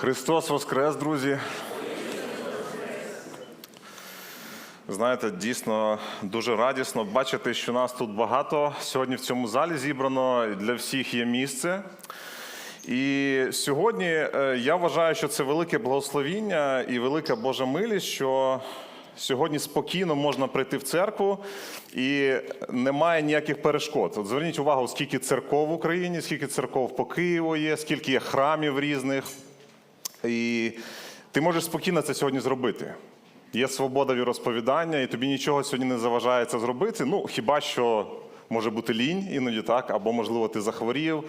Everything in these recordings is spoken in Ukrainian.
Христос Воскрес, друзі. Знаєте, дійсно дуже радісно бачити, що нас тут багато. Сьогодні в цьому залі зібрано для всіх є місце. І сьогодні е, я вважаю, що це велике благословіння і велика Божа милість, що сьогодні спокійно можна прийти в церкву і немає ніяких перешкод. От зверніть увагу, скільки церков в Україні, скільки церков по Києву є, скільки є храмів різних. І ти можеш спокійно це сьогодні зробити. Є свобода віросповідання, і тобі нічого сьогодні не заважає це зробити. Ну, хіба що може бути лінь іноді так, або, можливо, ти захворів,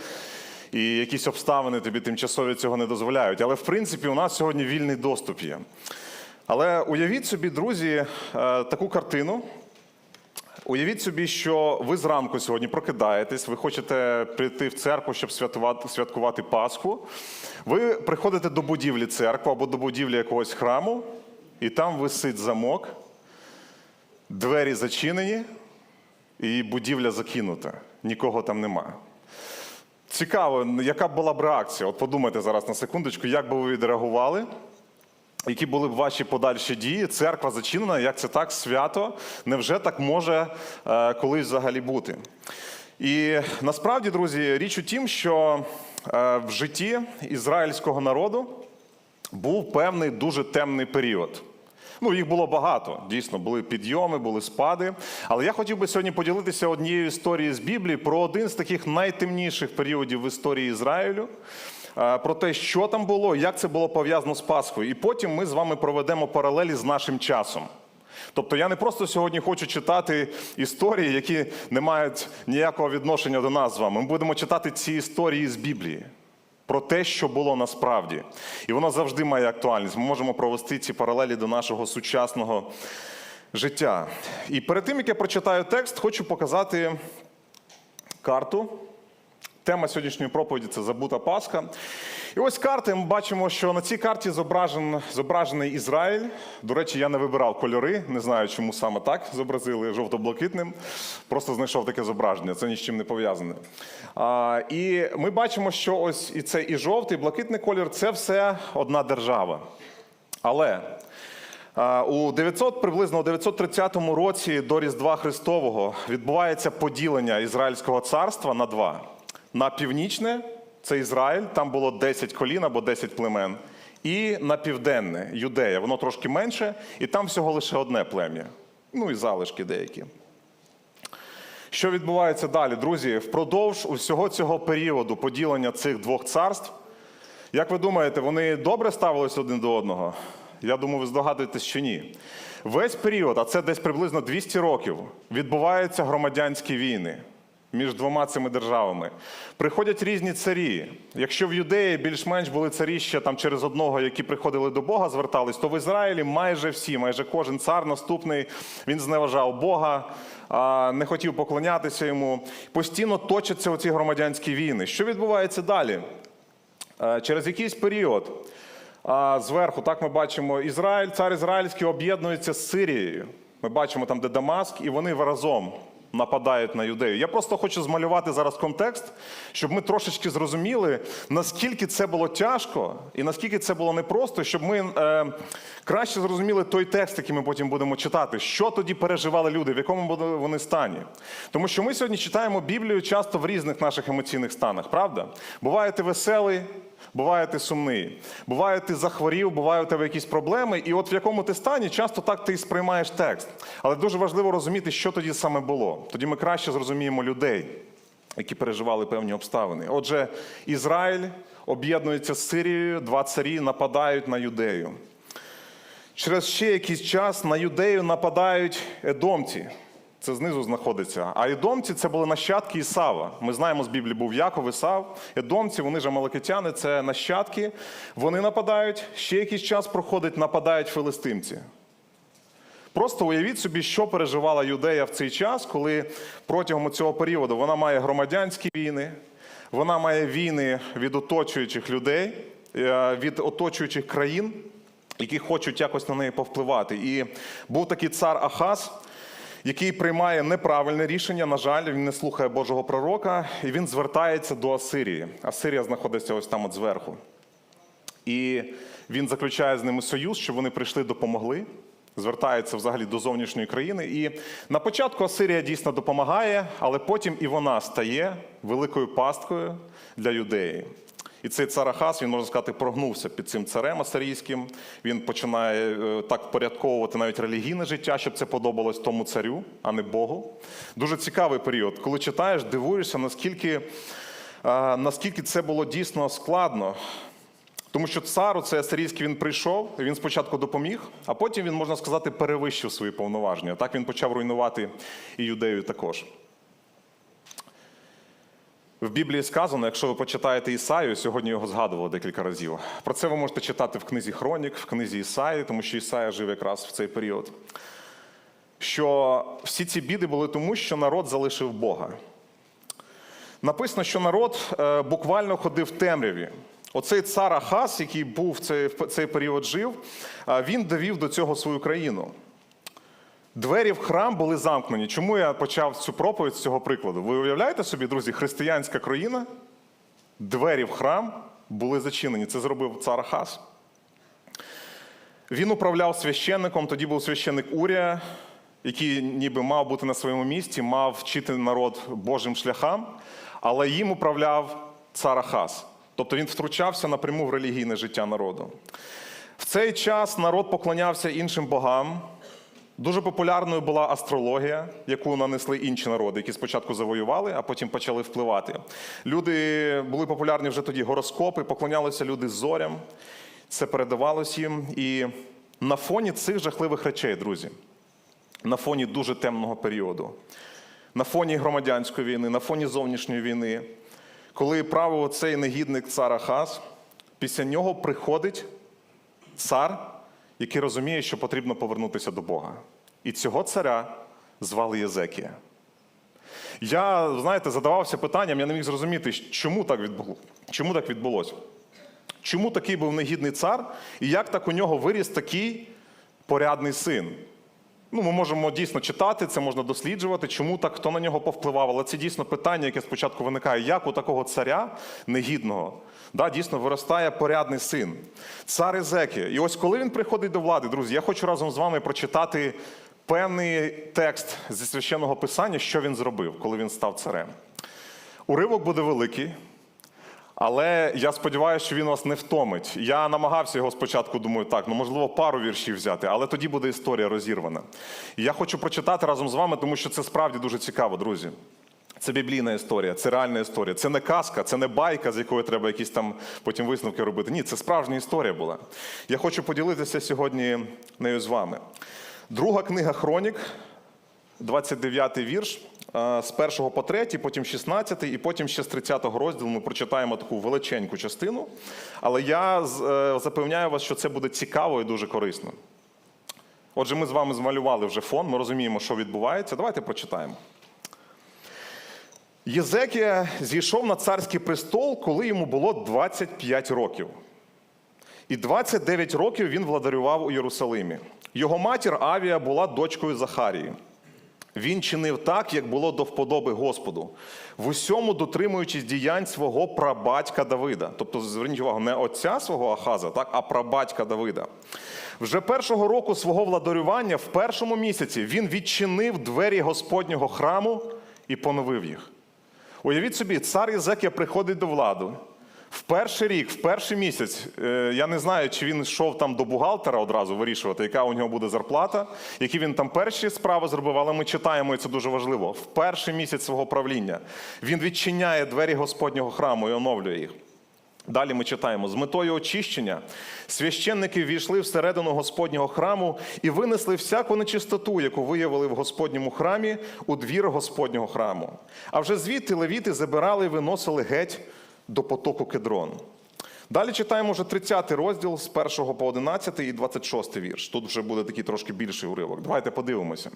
і якісь обставини тобі тимчасові цього не дозволяють. Але в принципі у нас сьогодні вільний доступ є. Але уявіть собі, друзі, е, таку картину. Уявіть собі, що ви зранку сьогодні прокидаєтесь, ви хочете прийти в церкву, щоб святкувати, святкувати Пасху. Ви приходите до будівлі церкви або до будівлі якогось храму, і там висить замок, двері зачинені, і будівля закинута. Нікого там нема. Цікаво, яка була б реакція? От подумайте зараз на секундочку, як би ви відреагували? Які були б ваші подальші дії? Церква зачинена, як це так свято? Невже так може е, колись взагалі бути? І насправді, друзі, річ у тім, що е, в житті ізраїльського народу був певний дуже темний період. Ну, їх було багато. Дійсно, були підйоми, були спади. Але я хотів би сьогодні поділитися однією історією з Біблії про один з таких найтемніших періодів в історії Ізраїлю. Е, Про те, що там було, як це було пов'язано з Пасхою. І потім ми з вами проведемо паралелі з нашим часом. Тобто я не просто сьогодні хочу читати історії, які не мають ніякого відношення до нас з вами. Ми будемо читати ці історії з Біблії про те, що було насправді. І воно завжди має актуальність. Ми можемо провести ці паралелі до нашого сучасного життя. І перед тим, як я прочитаю текст, хочу показати карту. Тема сьогоднішньої проповіді це забута Пасха. І ось карти. Ми бачимо, що на цій карті зображен, зображений Ізраїль. До речі, я не вибирав кольори, не знаю, чому саме так зобразили жовто-блакитним. Просто знайшов таке зображення, це ні з чим не пов'язане. І ми бачимо, що ось і це і жовтий, і блакитний колір це все одна держава. Але у 900, приблизно у 930 році до Різдва Христового відбувається поділення Ізраїльського царства на два. На північне це Ізраїль, там було 10 колін або 10 племен. І на південне Юдея, воно трошки менше, і там всього лише одне плем'я. Ну і залишки деякі. Що відбувається далі, друзі? Впродовж усього цього періоду поділення цих двох царств, як ви думаєте, вони добре ставились один до одного? Я думаю, ви здогадуєтесь, що ні. Весь період, а це десь приблизно 200 років, відбуваються громадянські війни між двома цими державами. Приходять різні царі. Якщо в Юдеї більш-менш були царі ще там через одного, які приходили до Бога, звертались, то в Ізраїлі майже всі, майже кожен цар наступний, він зневажав Бога, не хотів поклонятися йому. Постійно точаться оці громадянські війни. Що відбувається далі? Через якийсь період зверху, так ми бачимо, Ізраїль, цар Ізраїльський об'єднується з Сирією. Ми бачимо там, де Дамаск, і вони разом нападають на юдею. Я просто хочу змалювати зараз контекст, щоб ми трошечки зрозуміли, наскільки це було тяжко і наскільки це було непросто, щоб ми е, краще зрозуміли той текст, який ми потім будемо читати, що тоді переживали люди, в якому вони стані. Тому що ми сьогодні читаємо Біблію часто в різних наших емоційних станах, правда? Буває ти веселий. Буває ти сумний, буває ти захворів, буває у тебе якісь проблеми, і от в якому ти стані, часто так ти і сприймаєш текст. Але дуже важливо розуміти, що тоді саме було. Тоді ми краще зрозуміємо людей, які переживали певні обставини. Отже, Ізраїль об'єднується з Сирією, два царі нападають на юдею. Через ще якийсь час на юдею нападають едомці. Це знизу знаходиться. А едомці це були нащадки Ісава. Ми знаємо, з Біблії був Яков, Ісав. Едомці, вони ж амаликитяни, це нащадки. Вони нападають, ще якийсь час проходить, нападають филистимці. Просто уявіть собі, що переживала юдея в цей час, коли протягом цього періоду вона має громадянські війни, вона має війни від оточуючих людей, е, від оточуючих країн, які хочуть якось на неї повпливати. І був такий цар Ахаз, який приймає неправильне рішення. На жаль, він не слухає Божого пророка, і він звертається до Асирії. Асирія знаходиться ось там от зверху. І він заключає з ними союз, щоб вони прийшли, допомогли. Звертається взагалі до зовнішньої країни. І на початку Асирія дійсно допомагає, але потім і вона стає великою пасткою для юдеї. І цей цар Ахаз, він можна сказати, прогнувся під цим царем асирійським. Він починає е, так впорядковувати навіть релігійне життя, щоб це подобалось тому царю, а не Богу. Дуже цікавий період. Коли читаєш, дивуєшся, наскільки, е, наскільки це було дійсно складно. Тому що цар, цей асирійський, він прийшов, він спочатку допоміг, а потім він, можна сказати, перевищив свої повноваження. Так він почав руйнувати і юдею також. В Біблії сказано, якщо ви почитаєте Ісаю, сьогодні його згадували декілька разів. Про це ви можете читати в книзі Хронік, в книзі Ісаї, тому що Ісая жив якраз в цей період. Що всі ці біди були тому, що народ залишив Бога. Написано, що народ е, буквально ходив в темряві. Оцей цар Ахас, який був в цей, період жив, е, він довів до цього свою країну. Двері в храм були замкнені. Чому я почав цю проповідь з цього прикладу? Ви уявляєте собі, друзі, християнська країна, двері в храм були зачинені. Це зробив цар Ахас. Він управляв священником, тоді був священник Урія, який ніби мав бути на своєму місці, мав вчити народ Божим шляхам, але їм управляв цар Ахаз. Тобто він втручався напряму в релігійне життя народу. В цей час народ поклонявся іншим богам. Дуже популярною була астрологія, яку нанесли інші народи, які спочатку завоювали, а потім почали впливати. Люди були популярні вже тоді гороскопи, поклонялися люди зорям. Це передавалось їм. І на фоні цих жахливих речей, друзі, на фоні дуже темного періоду, на фоні громадянської війни, на фоні зовнішньої війни, коли правив цей негідник цар Ахаз, після нього приходить цар, який розуміє, що потрібно повернутися до Бога. І цього царя звали Єзекія. Я, знаєте, задавався питанням, я не міг зрозуміти, чому так відбулося. Чому так відбулося? Чому такий був негідний цар, і як так у нього виріс такий порядний син? Ну, ми можемо дійсно читати, це можна досліджувати, чому так, хто на нього повпливав. Але це дійсно питання, яке спочатку виникає, як у такого царя негідного да, дійсно виростає порядний син, цар Езекія. І ось коли він приходить до влади, друзі, я хочу разом з вами прочитати певний текст зі священного писання, що він зробив, коли він став царем. Уривок буде великий. Але я сподіваюся, що він вас не втомить. Я намагався його спочатку, думаю, так, ну можливо, пару віршів взяти, але тоді буде історія розірвана. І я хочу прочитати разом з вами, тому що це справді дуже цікаво, друзі. Це біблійна історія, це реальна історія. Це не казка, це не байка, з якої треба якісь там потім висновки робити. Ні, це справжня історія була. Я хочу поділитися сьогодні нею з вами. Друга книга Хронік, 29 вірш. З 1 по 3, потім 16, і потім ще з 30 розділу ми прочитаємо таку величеньку частину. Але я е, запевняю вас, що це буде цікаво і дуже корисно. Отже, ми з вами змалювали вже фон, ми розуміємо, що відбувається. Давайте прочитаємо. Єзекія зійшов на царський престол, коли йому було 25 років. І 29 років він владарював у Єрусалимі. Його матір Авія була дочкою Захарії. Він чинив так, як було до вподоби Господу, в усьому дотримуючись діянь свого прабатька Давида. Тобто, зверніть увагу, не отця свого Ахаза, так, а прабатька Давида. Вже першого року свого владарювання, в першому місяці, він відчинив двері Господнього храму і поновив їх. Уявіть собі, цар Єзекія приходить до влади. В перший рік, в перший місяць, е, я не знаю, чи він йшов там до бухгалтера одразу вирішувати, яка у нього буде зарплата, які він там перші справи зробив, але ми читаємо, і це дуже важливо. В перший місяць свого правління він відчиняє двері Господнього храму і оновлює їх. Далі ми читаємо: з метою очищення священники війшли всередину Господнього храму і винесли всяку нечистоту, яку виявили в Господньому храмі, у двір Господнього храму. А вже звідти левіти забирали і виносили геть до потоку Кедрон. Далі читаємо вже 30 розділ з 1 по 11 і 26 вірш. Тут вже буде такий трошки більший уривок. Давайте подивимося.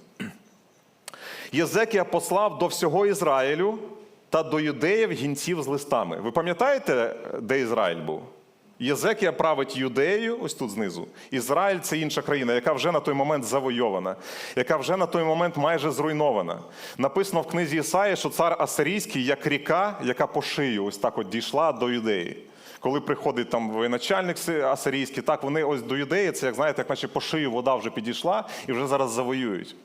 Єзекія послав до всього Ізраїлю та до юдеїв гінців з листами. Ви пам'ятаєте, де Ізраїль був? Єзекія править юдею, ось тут знизу. Ізраїль це інша країна, яка вже на той момент завойована, яка вже на той момент майже зруйнована. Написано в книзі Ісаї, що цар Асирійський як ріка, яка по шию ось так от дійшла до юдеї. коли приходить там воєначальник си- асирійський, так вони ось до юдеї, це як знаєте, як наче по шию вода вже підійшла і вже зараз завоюють.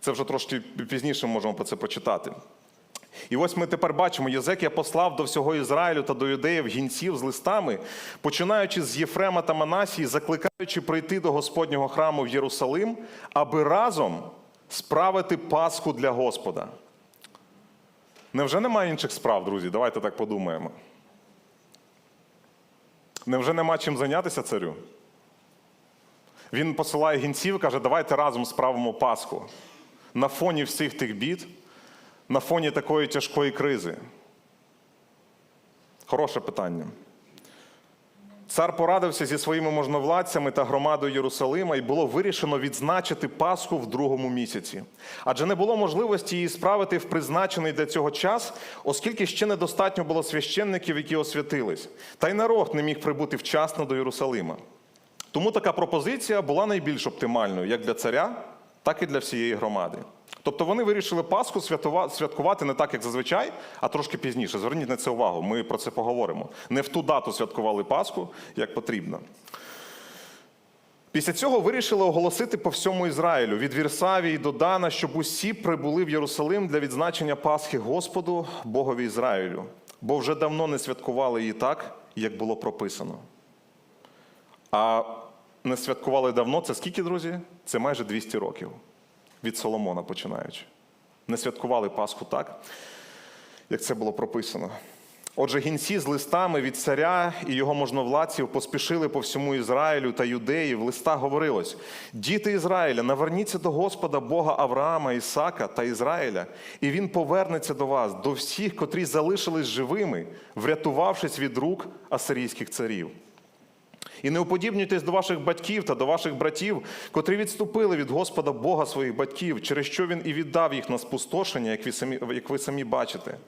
Це вже трошки пізніше можемо про це почитати. І ось ми тепер бачимо, Єзекія послав до всього Ізраїлю та до юдеїв гінців з листами, починаючи з Єфрема та Манасії, закликаючи прийти до Господнього храму в Єрусалим, аби разом справити Пасху для Господа. Невже немає інших справ, друзі? Давайте так подумаємо. Невже нема чим зайнятися царю? Він посилає гінців і каже, давайте разом справимо Пасху. На фоні всіх тих бід, на фоні такої тяжкої кризи? Хороше питання. Цар порадився зі своїми можновладцями та громадою Єрусалима, і було вирішено відзначити Пасху в другому місяці. Адже не було можливості її справити в призначений для цього час, оскільки ще недостатньо було священників, які освятились, та й народ не міг прибути вчасно до Єрусалима. Тому така пропозиція була найбільш оптимальною як для царя, так і для всієї громади. Тобто вони вирішили Пасху святкувати не так, як зазвичай, а трошки пізніше. Зверніть на це увагу, ми про це поговоримо. Не в ту дату святкували Пасху, як потрібно. Після цього вирішили оголосити по всьому Ізраїлю від Вірсавії до Дана, щоб усі прибули в Єрусалим для відзначення Пасхи Господу, Богові Ізраїлю, бо вже давно не святкували її так, як було прописано. А не святкували давно, це скільки, друзі? Це майже 200 років від Соломона починаючи. Не святкували Пасху так, як це було прописано. Отже, гінці з листами від царя і його можновладців поспішили по всьому Ізраїлю та Юдеї. В листах говорилось: діти Ізраїля, наверніться до Господа Бога Авраама, Ісака та Ізраїля, і він повернеться до вас, до всіх, котрі залишились живими, врятувавшись від рук асирійських царів. І не уподібнюйтесь до ваших батьків та до ваших братів, котрі відступили від Господа Бога своїх батьків, через що він і віддав їх на спустошення, як ви самі, як ви самі бачите.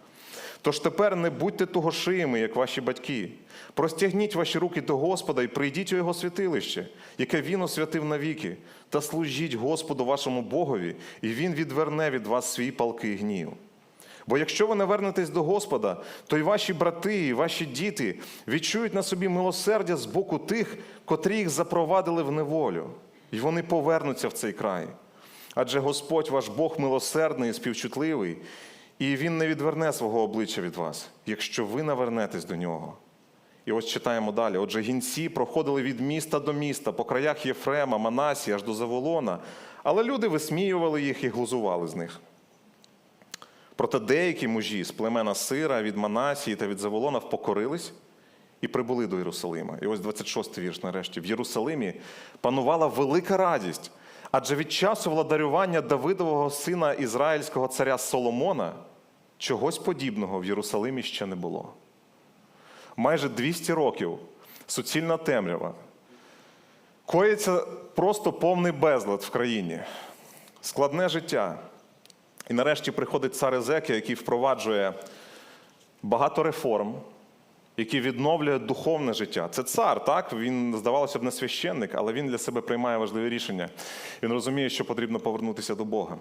Тож тепер не будьте тугошиїми, як ваші батьки. Простягніть ваші руки до Господа і прийдіть у Його святилище, яке Він освятив навіки, та служіть Господу вашому Богові, і Він відверне від вас свій палкий гнів. Бо якщо ви не вернетесь до Господа, то й ваші брати, і ваші діти відчують на собі милосердя з боку тих, котрі їх запровадили в неволю, і вони повернуться в цей край. Адже Господь ваш Бог милосердний і співчутливий, і Він не відверне свого обличчя від вас, якщо ви навернетесь до нього. І ось читаємо далі. Отже, гінці проходили від міста до міста, по краях Єфрема, Манасії, аж до Заволона, але люди висміювали їх і глузували з них. Проте деякі мужі з племена Сира від Манасії та від Заволона впокорились і прибули до Єрусалима. І ось 26 вірш нарешті. В Єрусалимі панувала велика радість, адже від часу владарювання Давидового сина ізраїльського царя Соломона чогось подібного в Єрусалимі ще не було. Майже 200 років суцільна темрява. Коїться просто повний безлад в країні, складне життя. І нарешті приходить цар Езекія, який впроваджує багато реформ, який відновлює духовне життя. Це цар, так? Він, здавалося б, не священник, але він для себе приймає важливі рішення. Він розуміє, що потрібно повернутися до Бога.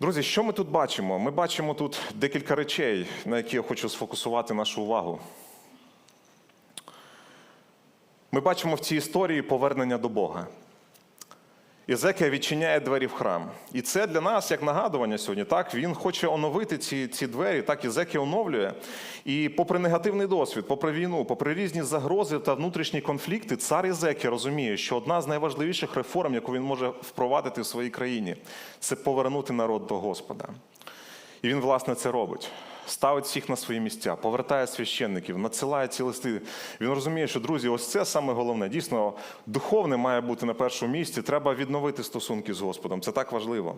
Друзі, що ми тут бачимо? Ми бачимо тут декілька речей, на які я хочу сфокусувати нашу увагу. Ми бачимо в цій історії повернення до Бога. Ізекія відчиняє двері в храм. І це для нас як нагадування сьогодні. Так, він хоче оновити ці, ці двері, так Ізекія оновлює. І попри негативний досвід, попри війну, попри різні загрози та внутрішні конфлікти, цар Ізекія розуміє, що одна з найважливіших реформ, яку він може впровадити в своїй країні, це повернути народ до Господа. І він, власне, це робить. Ставить всіх на свої місця, повертає священників, надсилає ці листи. Він розуміє, що друзі, ось це саме головне. Дійсно, духовне має бути на першому місці. Треба відновити стосунки з Господом. Це так важливо.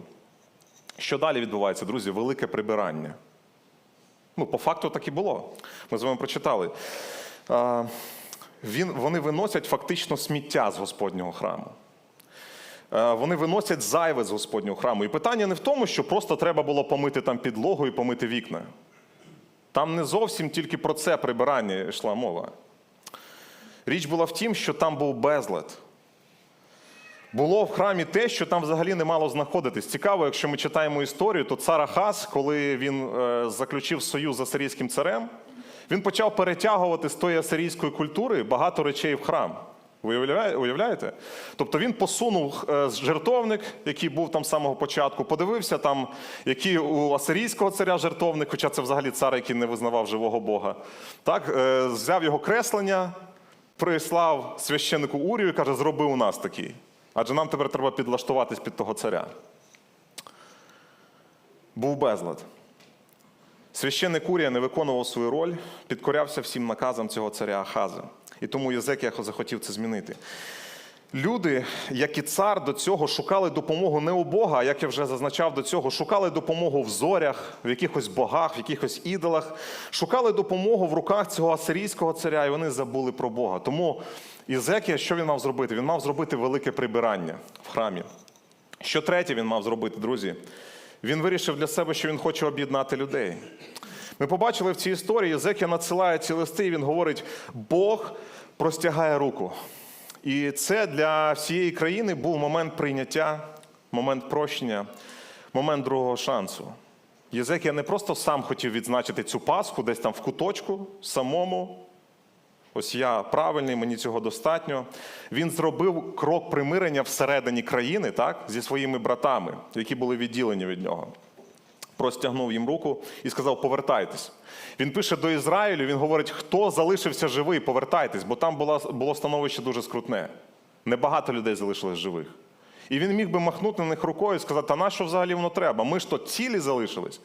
Що далі відбувається, друзі? Велике прибирання. Ну, по факту так і було. Ми з вами прочитали. А, Він, вони виносять фактично сміття з Господнього храму. Вони виносять зайве з Господнього храму. І питання не в тому, що просто треба було помити там підлогу і помити вікна. Там не зовсім тільки про це прибирання йшла мова. Річ була в тім, що там був безлад. Було в храмі те, що там взагалі не мало знаходитись. Цікаво, якщо ми читаємо історію, то цар Ахаз, коли він е, заключив союз з асирійським царем, Він почав перетягувати з тої асирійської культури багато речей в храм. Уявляєте? Тобто він посунув е, жертовник, який був там з самого початку, подивився там, який у асирійського царя жертовник, хоча це взагалі цар, який не визнавав живого Бога. Так, е, взяв його креслення, прислав священнику Урію і каже: зроби у нас такий. Адже нам тепер треба підлаштуватись під того царя. Був безлад. Священник Урія не виконував свою роль, підкорявся всім наказам цього царя Ахаза. І тому Єзекія захотів це змінити. Люди, як і цар до цього, шукали допомогу не у Бога, як я вже зазначав до цього, шукали допомогу в зорях, в якихось богах, в якихось ідолах, шукали допомогу в руках цього асирійського царя, і вони забули про Бога. Тому Єзекія, що він мав зробити? Він мав зробити велике прибирання в храмі. Що третє він мав зробити, друзі? Він вирішив для себе, що він хоче об'єднати людей. Ми побачили в цій історії, Єзекія надсилає ці листи, і він говорить: Бог простягає руку. І це для всієї країни був момент прийняття, момент прощення, момент другого шансу. Єзекія не просто сам хотів відзначити цю Пасху десь там в куточку, самому. Ось я правильний, мені цього достатньо. Він зробив крок примирення всередині країни, так, зі своїми братами, які були відділені від нього. Простягнув їм руку і сказав: повертайтесь. Він пише до Ізраїлю, він говорить, хто залишився живий, повертайтесь, бо там було, було становище дуже скрутне. Небагато людей залишилось живих. І він міг би махнути на них рукою і сказати, а на що взагалі воно треба? Ми ж то цілі залишились.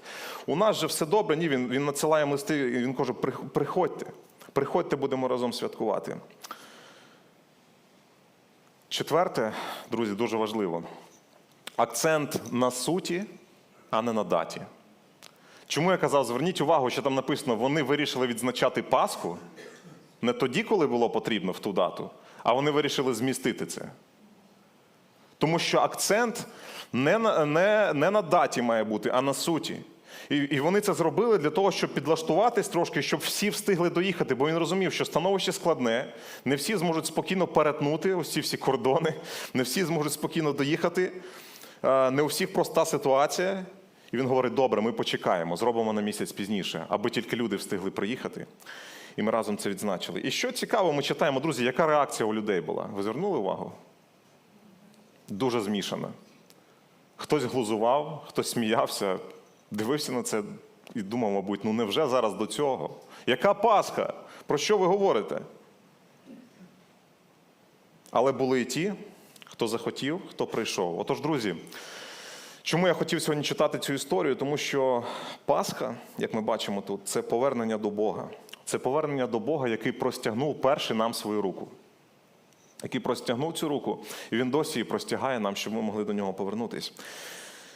У нас же все добре. Ні, він, він надсилає листи, і він каже, приходьте, приходьте, будемо разом святкувати. Четверте, друзі, дуже важливо. Акцент на суті, а не на даті. Чому я казав, зверніть увагу, що там написано, вони вирішили відзначати Пасху не тоді, коли було потрібно в ту дату, а вони вирішили змістити це. Тому що акцент не на, не, не на даті має бути, а на суті. І, і вони це зробили для того, щоб підлаштуватись трошки, щоб всі встигли доїхати, бо він розумів, що становище складне, не всі зможуть спокійно перетнути ось ці всі кордони, не всі зможуть спокійно доїхати, е, не у всіх проста ситуація. І він говорить: добре, ми почекаємо, зробимо на місяць пізніше, аби тільки люди встигли приїхати. І ми разом це відзначили. І що цікаво, ми читаємо, друзі, яка реакція у людей була? Ви звернули увагу? Дуже змішана. Хтось глузував, хтось сміявся, дивився на це і думав, мабуть, ну невже зараз до цього? Яка Пасха? Про що ви говорите? Але були і ті, хто захотів, хто прийшов. Отож, друзі, чому я хотів сьогодні читати цю історію? Тому що Пасха, як ми бачимо тут, це повернення до Бога. Це повернення до Бога, який простягнув перший нам свою руку. Який простягнув цю руку, і він досі її простягає нам, щоб ми могли до нього повернутися.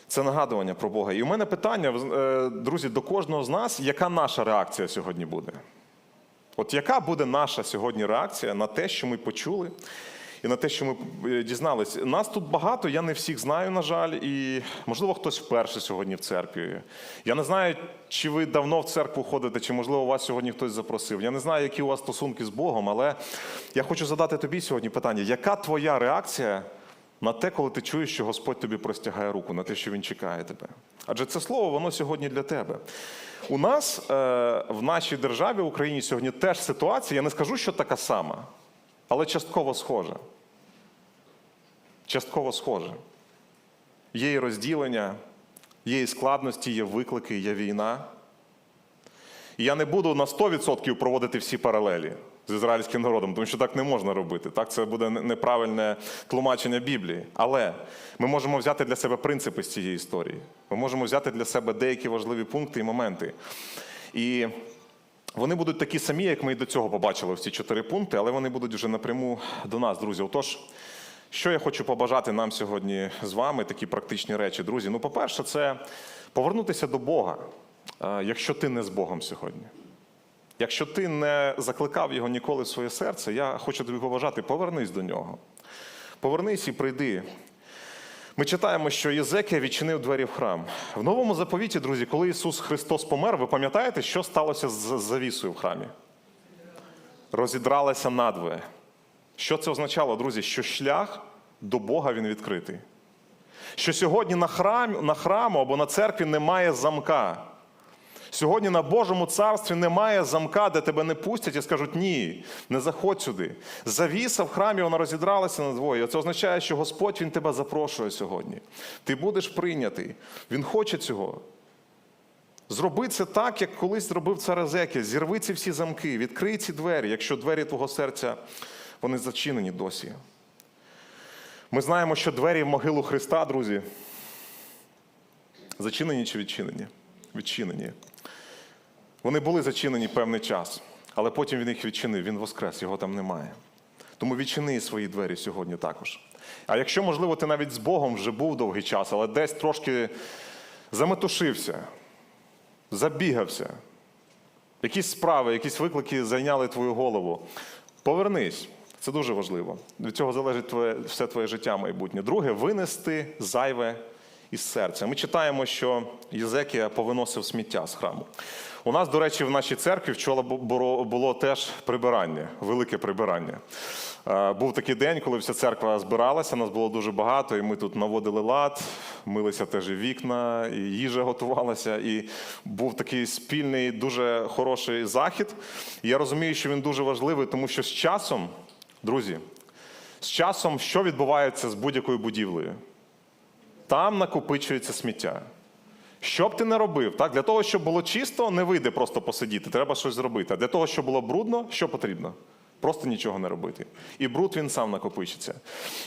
Це нагадування про Бога. І у мене питання, е, друзі, до кожного з нас, яка наша реакція сьогодні буде? От яка буде наша сьогодні реакція на те, що ми почули, і на те, що ми е, дізнались? Нас тут багато, я не всіх знаю, на жаль, і можливо хтось вперше сьогодні в церкві. Я не знаю, чи ви давно в церкву ходите, чи можливо вас сьогодні хтось запросив. Я не знаю, які у вас стосунки з Богом, але я хочу задати тобі сьогодні питання: яка твоя реакція? на те, коли ти чуєш, що Господь тобі простягає руку, на те, що Він чекає тебе. Адже це слово, воно сьогодні для тебе. У нас е, в нашій державі, в Україні, сьогодні теж ситуація, я не скажу, що така сама, але частково схожа. Частково схожа. Є і розділення, є і складності, є виклики, є війна. І я не буду на 100% проводити всі паралелі з ізраїльським народом, тому що так не можна робити. Так, це буде неправильне тлумачення Біблії. Але ми можемо взяти для себе принципи з цієї історії. Ми можемо взяти для себе деякі важливі пункти і моменти. І вони будуть такі самі, як ми і до цього побачили ці чотири пункти, але вони будуть вже напряму до нас, друзі. Отож, що я хочу побажати нам сьогодні з вами, такі практичні речі, друзі. Ну, по-перше, це повернутися до Бога, е, якщо ти не з Богом сьогодні. Якщо ти не закликав його ніколи в своє серце, я хочу тобі побажати, повернись до нього. Повернись і прийди. Ми читаємо, що Єзекія відчинив двері в храм. В новому заповіті, друзі, коли Ісус Христос помер, ви пам'ятаєте, що сталося з завісою в храмі? Розідралася надвоє. Що це означало, друзі? Що шлях до Бога він відкритий. Що сьогодні на, храм, на храму або на церкві немає замка. Сьогодні на Божому царстві немає замка, де тебе не пустять і скажуть ні, не заходь сюди. Завіса в храмі вона розідралася на двоє. Це означає, що Господь Він тебе запрошує сьогодні. Ти будеш прийнятий. Він хоче цього. Зроби це так, як колись зробив цар Езекія. Зірви ці всі замки, відкрий ці двері, якщо двері твого серця вони зачинені досі. Ми знаємо, що двері в могилу Христа, друзі, зачинені чи відчинені? Відчинені. Вони були зачинені певний час, але потім він їх відчинив, він воскрес, його там немає. Тому відчини свої двері сьогодні також. А якщо, можливо, ти навіть з Богом вже був довгий час, але десь трошки заметушився, забігався, якісь справи, якісь виклики зайняли твою голову. Повернись. Це дуже важливо. Від цього залежить твоє, все твоє життя майбутнє. Друге, винести зайве із серця. Ми читаємо, що Єзекія повиносив сміття з храму. У нас, до речі, в нашій церкві вчора було, теж прибирання, велике прибирання. Е, Був такий день, коли вся церква збиралася, нас було дуже багато, і ми тут наводили лад, милися теж і вікна, і їжа готувалася. І був такий спільний, дуже хороший захід. Я розумію, що він дуже важливий, тому що з часом, друзі, з часом що відбувається з будь-якою будівлею? Там накопичується сміття. Що б ти не робив, так? для того, щоб було чисто, не вийде просто посидіти, треба щось зробити. А для того, щоб було брудно, що потрібно? Просто нічого не робити. І бруд він сам накопичиться.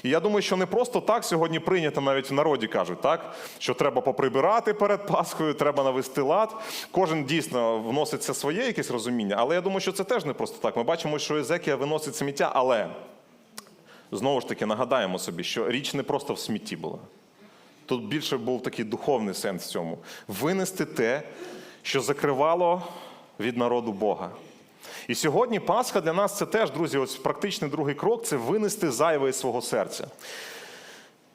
І я думаю, що не просто так сьогодні прийнято, навіть в народі кажуть, так? що треба поприбирати перед Пасхою, треба навести лад. Кожен дійсно вносить це своє якесь розуміння, але я думаю, що це теж не просто так. Ми бачимо, що Езекія виносить сміття, але знову ж таки нагадаємо собі, що річ не просто в смітті була. Тут більше був такий духовний сенс в цьому. Винести те, що закривало від народу Бога. І сьогодні Пасха для нас це теж, друзі, ось практичний другий крок це винести зайве із свого серця.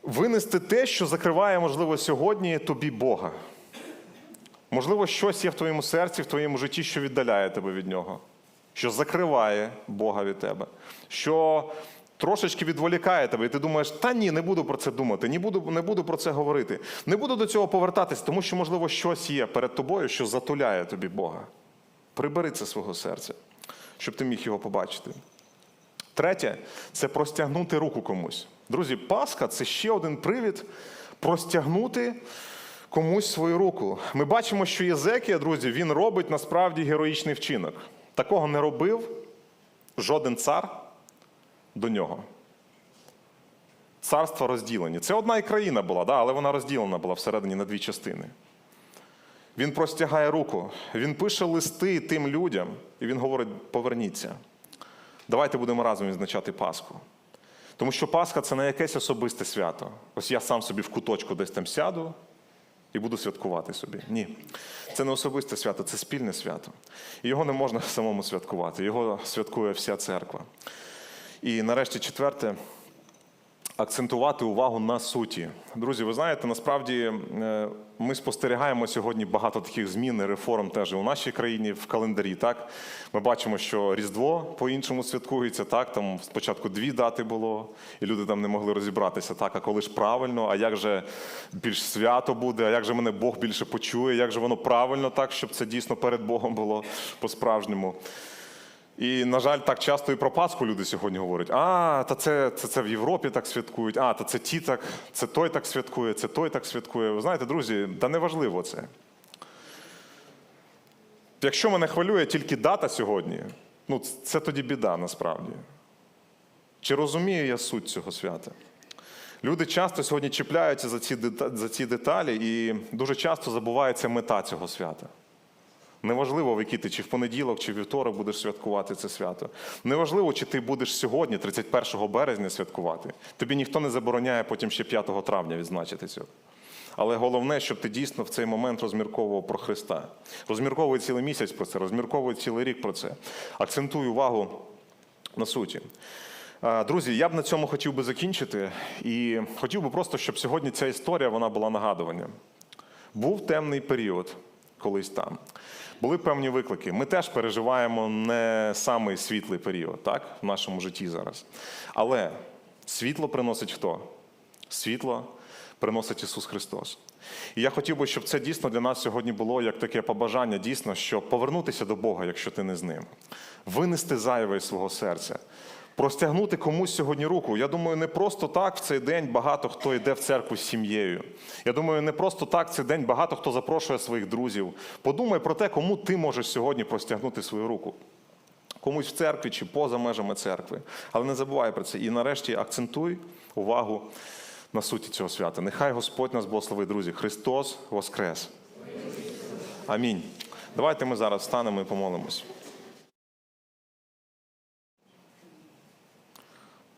Винести те, що закриває, можливо, сьогодні тобі Бога. Можливо, щось є в твоєму серці, в твоєму житті, що віддаляє тебе від нього, що закриває Бога від тебе, що трошечки відволікає тебе, і ти думаєш, та ні, не буду про це думати, не буду, не буду про це говорити, не буду до цього повертатись, тому що, можливо, щось є перед тобою, що затуляє тобі Бога. Прибери це свого серця, щоб ти міг його побачити. Третє це простягнути руку комусь. Друзі, Пасха це ще один привід простягнути комусь свою руку. Ми бачимо, що Єзекія, друзі, він робить насправді героїчний вчинок. Такого не робив жоден цар до нього. Царства розділені. Це одна і країна була, да, але вона розділена була всередині на дві частини. Він простягає руку, він пише листи тим людям, і він говорить: поверніться. Давайте будемо разом відзначати Пасху. Тому що Пасха це не якесь особисте свято. Ось я сам собі в куточку десь там сяду і буду святкувати собі. Ні. Це не особисте свято, це спільне свято. І його не можна самому святкувати. Його святкує вся церква. І нарешті четверте. Акцентувати увагу на суті. Друзі, ви знаєте, насправді е, ми спостерігаємо сьогодні багато таких змін і реформ теж у нашій країні в календарі. Так ми бачимо, що Різдво по-іншому святкується. Так там спочатку дві дати було, і люди там не могли розібратися. Так, а коли ж правильно, а як же більш свято буде, а як же мене Бог більше почує, як же воно правильно, так щоб це дійсно перед Богом було по-справжньому. І, на жаль, так часто і про Пасху люди сьогодні говорять: а, та це, це, це в Європі так святкують, а, та це ті так, це той так святкує, це той так святкує. Ви знаєте, друзі, та не важливо це. Якщо мене хвилює тільки дата сьогодні, ну це тоді біда насправді. Чи розумію я суть цього свята? Люди часто сьогодні чіпляються за ці, за ці деталі і дуже часто забувається мета цього свята. Неважливо, в який ти чи в понеділок, чи в вівторок будеш святкувати це свято. Неважливо, чи ти будеш сьогодні, 31 березня, святкувати. Тобі ніхто не забороняє потім ще 5 травня відзначити цього. Але головне, щоб ти дійсно в цей момент розмірковував про Христа. Розмірковуй цілий місяць про це, розмірковуй цілий рік про це. Акцентуй увагу на суті. Друзі, я б на цьому хотів би закінчити і хотів би просто, щоб сьогодні ця історія вона була нагадуванням. Був темний період колись там. Були певні виклики. Ми теж переживаємо не самий світлий період, так, в нашому житті зараз. Але світло приносить хто? Світло приносить Ісус Христос. І я хотів би, щоб це дійсно для нас сьогодні було як таке побажання, дійсно, що повернутися до Бога, якщо ти не з ним, винести зайве із свого серця, простягнути комусь сьогодні руку. Я думаю, не просто так в цей день багато хто йде в церкву з сім'єю. Я думаю, не просто так в цей день багато хто запрошує своїх друзів. Подумай про те, кому ти можеш сьогодні простягнути свою руку. Комусь в церкві чи поза межами церкви. Але не забувай про це. І нарешті акцентуй увагу на суті цього свята. Нехай Господь нас благословить, друзі. Христос Воскрес. Амінь. Давайте ми зараз встанемо і помолимось.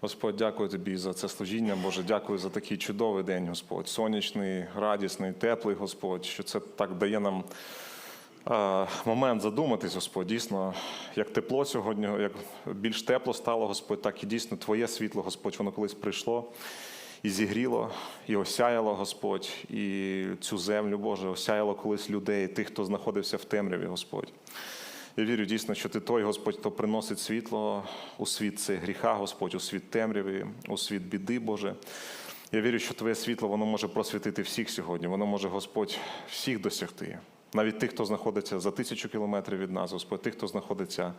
Господь, дякую тобі за це служіння. Боже, дякую за такий чудовий день, Господь. Сонячний, радісний, теплий, Господь, що це так дає нам е, момент задуматись, Господь. Дійсно, як тепло сьогодні, як більш тепло стало, Господь, так і дійсно Твоє світло, Господь, воно колись прийшло і зігріло, і осяяло, Господь, і цю землю, Боже, осяяло колись людей, тих, хто знаходився в темряві, Господь. Я вірю дійсно, що ти той Господь, хто приносить світло у світ цей гріха, Господь, у світ темряві, у світ біди, Боже. Я вірю, що Твоє світло воно може просвітити всіх сьогодні. Воно може, Господь, всіх досягти. Навіть тих, хто знаходиться за тисячу кілометрів від нас, Господь, тих, хто знаходиться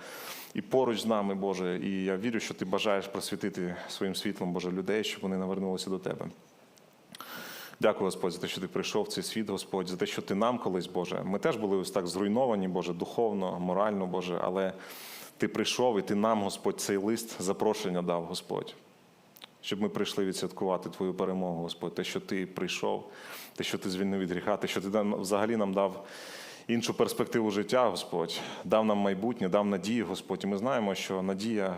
і поруч з нами, Боже. І я вірю, що ти бажаєш просвітити своїм світлом, Боже, людей, щоб вони навернулися до Тебе. Дякую, Господь, за те, що ти прийшов в цей світ, Господь, за те, що ти нам колись, Боже. Ми теж були ось так зруйновані, Боже, духовно, морально, Боже, але ти прийшов і ти нам, Господь, цей лист запрошення дав, Господь. Щоб ми прийшли відсвяткувати Твою перемогу, Господь, те, що Ти прийшов, те, що Ти звільнив від гріха, те, що Ти взагалі нам дав іншу перспективу життя, Господь, дав нам майбутнє, дав надію, Господь. І ми знаємо, що надія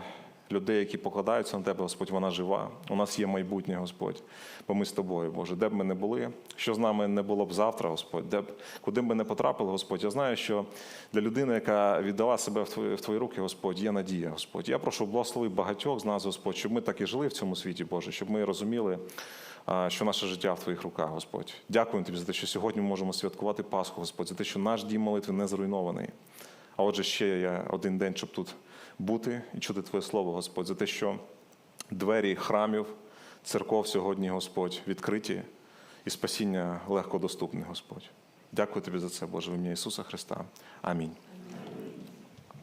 людей, які покладаються на Тебе, Господь, вона жива. У нас є майбутнє, Господь, бо ми з тобою, Боже. Де б ми не були, що з нами не було б завтра, Господь, де б, куди б ми не потрапили, Господь. Я знаю, що для людини, яка віддала себе в Твої, в твої руки, Господь, є надія, Господь. Я прошу благослови багатьох з нас, Господь, щоб ми так і жили в цьому світі, Боже, щоб ми розуміли, що наше життя в Твоїх руках, Господь. Дякую Тобі за те, що сьогодні ми можемо святкувати Пасху, Господь, за те, що наш дім молитви не зруйнований. А отже, ще є один день, щоб тут бути і чути Твоє Слово, Господь, за те, що двері храмів, церков сьогодні, Господь, відкриті і спасіння легко доступне, Господь. Дякую Тобі за це, Боже, в ім'я Ісуса Христа. Амінь.